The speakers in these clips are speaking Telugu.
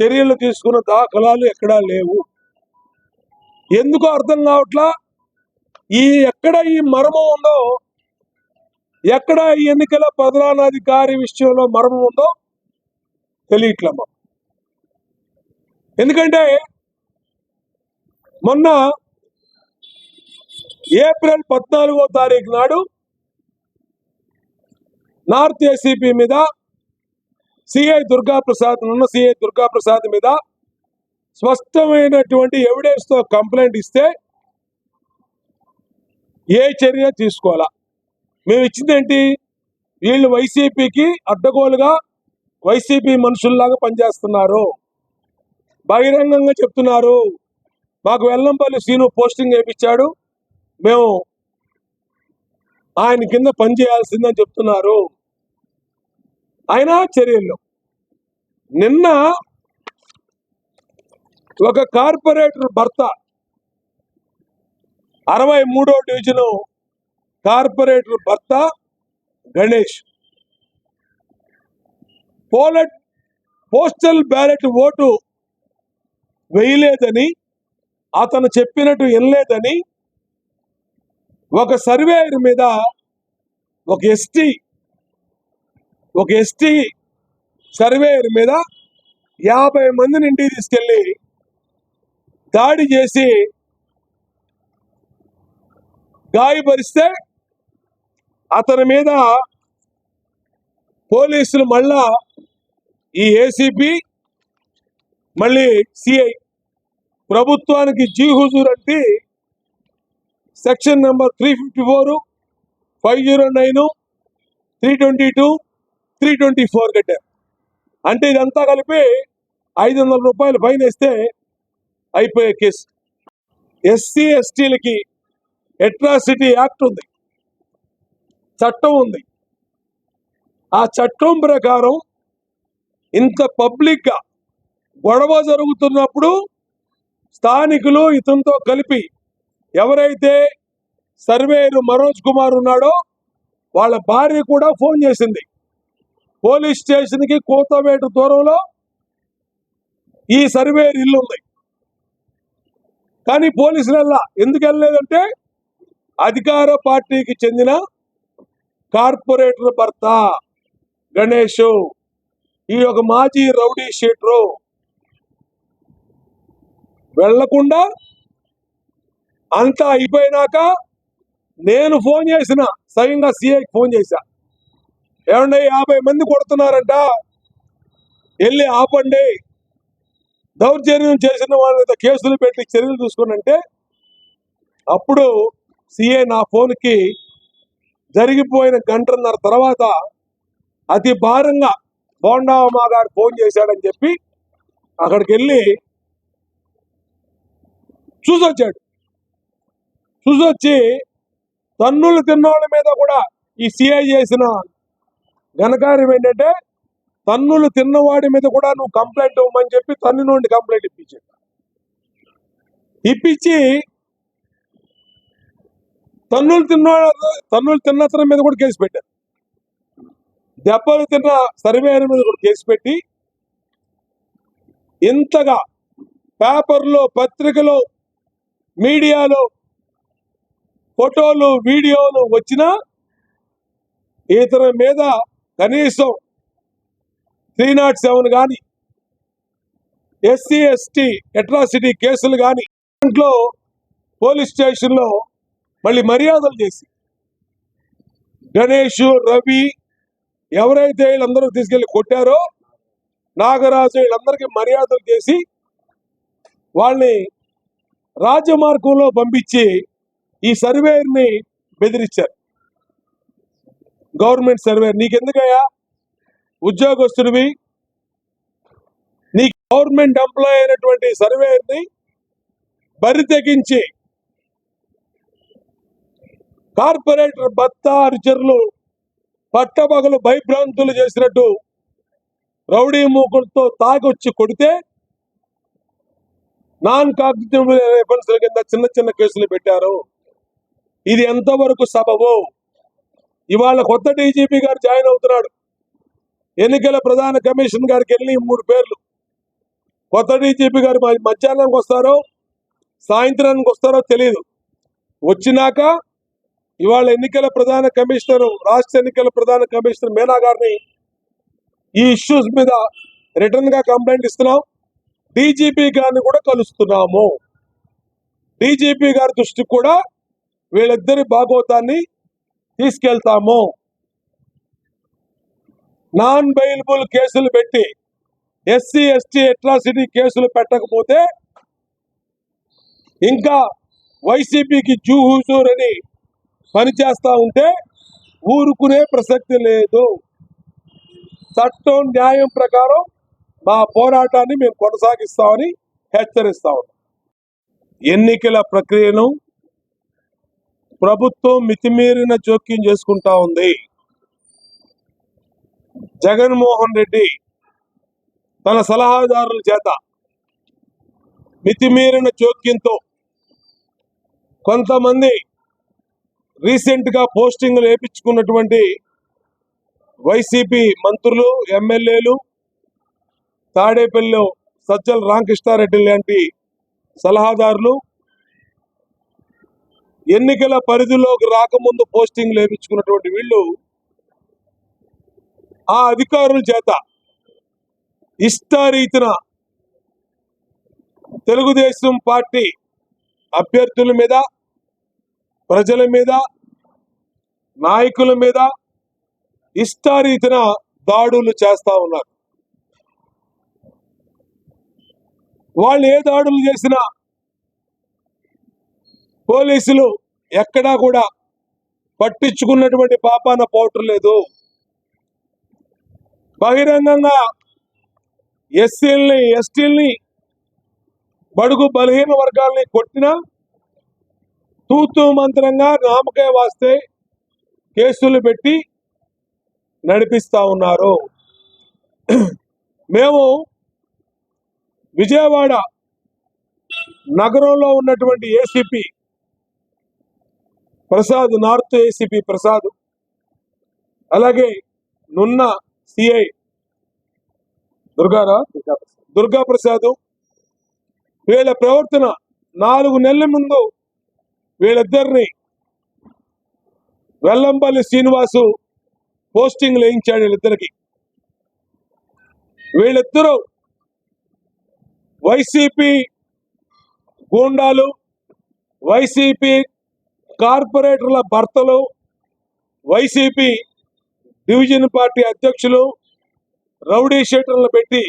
చర్యలు తీసుకున్న దాఖలాలు ఎక్కడా లేవు. ఎందుకు అర్థం కావట్లా? ఈ ఎక్కడ ఈ మర్మం ఉందో? ఎక్కడ ఈ ఎన్నికల ప్రధానాధికారి విషయంలో మర్మం ఉందో తెలియట్లమ్మా ఎందుకంటే మొన్న ఏప్రిల్ పద్నాలుగో తారీఖు నాడు నార్త్ ఏసీపీ మీద సిఐ దుర్గాప్రసాద్ ఉన్న సిఐ దుర్గాప్రసాద్ మీద స్పష్టమైనటువంటి ఎవిడెన్స్తో కంప్లైంట్ ఇస్తే ఏ చర్య తీసుకోవాలా? మేము ఇచ్చిందేంటి? వీళ్ళు వైసీపీకి అడ్డగోలుగా వైసీపీ మనుషుల్లాగా పనిచేస్తున్నారు. బహిరంగంగా చెప్తున్నారు. మాకు వెల్లంపల్లి సీను పోస్టింగ్ వేయించాడు. మేము ఆయన కింద పనిచేయాల్సిందని చెప్తున్నారు. అయినా చర్యలు నిన్న ఒక కార్పొరేటర్ భర్త అరవై మూడో డివిజను కార్పొరేటర్ భర్త గణేష్ పోలెట్ పోస్టల్ బ్యాలెట్ ఓటు వేయలేదని అతను చెప్పినట్టు వినలేదని ఒక సర్వేయర్ మీద ఒక ఎస్టీ ఒక ఎస్టీ సర్వేయర్ మీద యాభై మందిని ఇంటికి తీసుకెళ్ళి దాడి చేసి గాయపరిస్తే అతని మీద పోలీసులు మళ్ళా ఈ ఏసీపీ మళ్ళీ సిఐ ప్రభుత్వానికి జీ హుజూర్ అంటే section number three fifty four five zero nine three twenty two three twenty four కట్టారు. అంటే ఇదంతా కలిపి ఐదు వందల రూపాయలు ఫైన్ వేస్తే అయిపోయే కేసు. ఎస్సీ ఎస్టీలకి అట్రాసిటీ యాక్ట్ ఉంది. చట్టం ఉంది. ఆ చట్టం ప్రకారం ఇంత పబ్లిక్గా గొడవ జరుగుతున్నప్పుడు స్థానికులు ఇతనితో కలిపి ఎవరైతే సర్వేయర్ మనోజ్ కుమార్ ఉన్నాడో వాళ్ళ భార్య కూడా ఫోన్ చేసింది. పోలీస్ స్టేషన్కి కోతవేటు దూరంలో ఈ సర్వేర్ ఇల్లు ఉంది. కానీ పోలీసులు వెళ్ళా ఎందుకు వెళ్ళలేదంటే అధికార పార్టీకి చెందిన కార్పొరేటర్ భర్త గణేష్ ఈ యొక్క మాజీ రౌడీ షీటరు వెళ్ళకుండా అంతా అయిపోయినాక నేను ఫోన్ చేసిన స్వయంగా సిఐకి ఫోన్ చేశా. ఏమండి యాభై మంది కొడుతున్నారంట. వెళ్ళి ఆపండి. దౌర్జన్యం చేసిన వాళ్ళ మీద కేసులు పెట్టి చర్యలు చూసుకున్నంటే అప్పుడు సిఏ నా ఫోన్కి జరిగిపోయిన గంటన్నర తర్వాత అతి భారంగా బోండావమ్మ గారు ఫోన్ చేశాడని చెప్పి అక్కడికి వెళ్ళి చూసొచ్చాడు. చూసొచ్చి తన్నులు తిన్నోళ్ళ మీద కూడా ఈ సిఐ చేసిన ఘనకార్యం ఏంటంటే తన్నులు తిన్నవాడి మీద కూడా నువ్వు కంప్లైంట్ ఇవ్వమని చెప్పి తన్ను నుండి కంప్లైంట్ ఇప్పించాడు. ఇప్పించి తన్నులు తిన్నవాడు తన్నులు తిన్నతనం మీద కూడా కేసు పెట్టారు. దెబ్బలు తిన్న సర్వేయర్ మీద కూడా కేసు పెట్టి ఇంతగా పేపర్లో పత్రికలో మీడియాలో ఫోటోలు వీడియోలు వచ్చినా ఇతని మీద కనీసం త్రీ నాట్ సెవెన్ కానీ ఎస్సీ ఎస్టీ అట్రాసిటీ కేసులు కానీ దాంట్లో పోలీస్ స్టేషన్లో మళ్ళీ మర్యాదలు చేసి గణేష్ రవి ఎవరైతే వీళ్ళందరూ తీసుకెళ్ళి కొట్టారో నాగరాజు వీళ్ళందరికీ మర్యాదలు చేసి వాళ్ళని రాజమార్గంలో పంపించి ఈ సర్వేయర్ని బెదిరించారు. గవర్నమెంట్ సర్వేర్ నీకెందుకయ్యా? ఉద్యోగస్తుడివి. నీ గవర్నమెంట్ ఎంప్లాయ్ అయినటువంటి సర్వేయర్ని బరి తెగించి కార్పొరేటర్ భర్త అనుచరులు పట్టపగలు భయభ్రాంతులు చేసినట్టు రౌడీ మూకులతో తాగొచ్చి కొడితే నాన్ కాగ్నిటివ్ ఎఫెన్స్ల కింద చిన్న చిన్న కేసులు పెట్టారు. ఇది ఎంతవరకు సబబు? ఇవాళ కొత్త డీజీపీ గారు జాయిన్ అవుతున్నాడు. ఎన్నికల ప్రధాన కమిషన్ గారికి వెళ్ళి మూడు పేర్లు. కొత్త డీజీపీ గారు మధ్యాహ్నానికి వస్తారో సాయంత్రానికి వస్తారో తెలియదు వచ్చినాక ఇవాళ ఎన్నికల ప్రధాన కమిషనర్ రాష్ట్ర ఎన్నికల ప్రధాన కమిషనర్ మీనా గారిని ఈ ఇష్యూస్ మీద రిటర్న్గా కంప్లైంట్ ఇస్తున్నాం. డీజీపీ గారిని కూడా కలుస్తున్నాము. డీజీపీ గారి దృష్టికి కూడా వీళ్ళిద్దరి భాగవతాన్ని తీసుకెళ్తాము. నాన్ బెయిలబుల్ కేసులు పెట్టి ఎస్సీ ఎస్టీ అట్రాసిటీ కేసులు పెట్టకపోతే ఇంకా వైసీపీకి జూహూజూర్ అని పనిచేస్తూ ఉంటే ఊరుకునే ప్రసక్తి లేదు. చట్టం న్యాయం ప్రకారం మా పోరాటాన్ని మేము కొనసాగిస్తామని హెచ్చరిస్తా ఉన్నాం. ఎన్నికల ప్రక్రియను ప్రభుత్వం మితిమీరిన జోక్యం చేసుకుంటా ఉంది. జగన్మోహన్ రెడ్డి తన సలహాదారుల చేత మితిమీరిన జోక్యంతో కొంతమంది రీసెంట్గా పోస్టింగ్లు వేయించుకున్నటువంటి వైసీపీ మంత్రులు ఎమ్మెల్యేలు తాడేపల్లిలో సజ్జల రామకృష్ణారెడ్డి లాంటి సలహాదారులు ఎన్నికల పరిధిలోకి రాకముందు పోస్టింగ్లు వేయించుకున్నటువంటి వీళ్ళు ఆ అధికారుల చేత ఇష్టారీతిన తెలుగుదేశం పార్టీ అభ్యర్థుల మీద ప్రజల మీద నాయకుల మీద ఇష్టారీతిన దాడులు చేస్తా ఉన్నారు. వాళ్ళు ఏ దాడులు చేసినా పోలీసులు ఎక్కడా కూడా పట్టించుకున్నటువంటి పాపాన పోవటం లేదు. బహిరంగంగా ఎస్సీల్ని ఎస్టీల్ని బడుగు బలహీన వర్గాల్ని కొట్టినా తూతూ మంత్రంగా నామకాయ వాస్తే కేసులు పెట్టి నడిపిస్తా ఉన్నారు. మేము విజయవాడ నగరంలో ఉన్నటువంటి ACP Prasad north ACP Prasad అలాగే నున్న సిఐ దుర్గారా? దుర్గా ప్రసాద్ వీళ్ళ ప్రవర్తన నాలుగు నెలల ముందు వీళ్ళిద్దరిని వెల్లంపల్లి శ్రీనివాసు పోస్టింగ్ వేయించాడు వీళ్ళిద్దరికి. వీళ్ళిద్దరూ వైసీపీ గూండాలు వైసీపీ కార్పొరేటర్ల భర్తలు వైసీపీ డివిజన్ పార్టీ అధ్యక్షులు రౌడీ షీటర్లు పెట్టి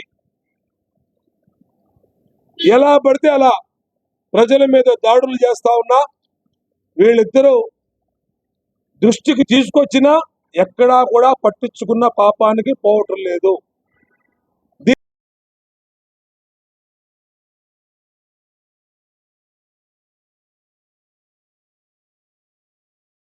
ఎలా పడితే అలా ప్రజల మీద దాడులు చేస్తా ఉన్నా వీళ్ళిద్దరూ దృష్టికి తీసుకొచ్చినా ఎక్కడా కూడా పట్టించుకున్న పాపానికి పోవటం లేదు.